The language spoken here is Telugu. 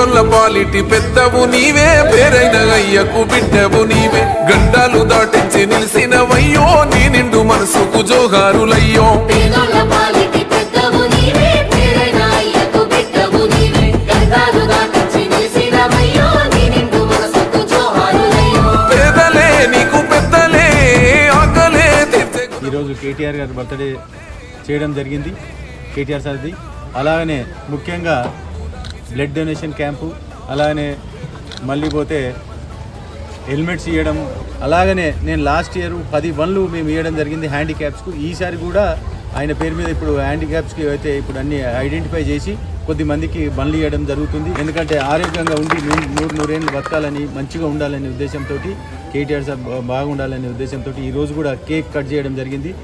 పాలిటి పెద్దవు నీవే పేరైన అయ్యకు బిడ్డవు నీవే. గండాలు దాటించి నిలిసినవయ్యో నీ నిండు మనసుకు జోహారులయ్యో. పేదోళ్ళ పాలిటి పెద్దవు నీవే పేరైన అయ్యకు బిడ్డవు నీవే. గంగాలు దాటించి నిలిసినవయ్యో నీ నిండు మనసుకు జోహారులయ్యో. పేదలే నీకు పెద్దలే ఆకలే తీర్చే ఈరోజు కేటీఆర్ గారి బర్త్డే చేయడం జరిగింది కేటీఆర్ సార్ది. అలాగనే ముఖ్యంగా బ్లడ్ డొనేషన్ క్యాంపు అలానే మళ్ళీ పోతే హెల్మెట్స్ ఇవ్వడం అలాగనే నేను లాస్ట్ ఇయర్ పది బండ్లు మేము ఇవ్వడం జరిగింది హ్యాండిక్యాప్స్కు. ఈసారి కూడా ఆయన పేరు మీద ఇప్పుడు హ్యాండిక్యాప్స్కి అయితే ఇప్పుడు అన్ని ఐడెంటిఫై చేసి కొద్ది మందికి బండ్లు ఇవ్వడం జరుగుతుంది. ఎందుకంటే ఆరోగ్యంగా ఉండి నూ- నూరు నూరేళ్ళు బతకాలని మంచిగా ఉండాలనే ఉద్దేశంతో కేటీఆర్ సార్ బాగుండాలనే ఉద్దేశంతో ఈరోజు కూడా కేక్ కట్ చేయడం జరిగింది.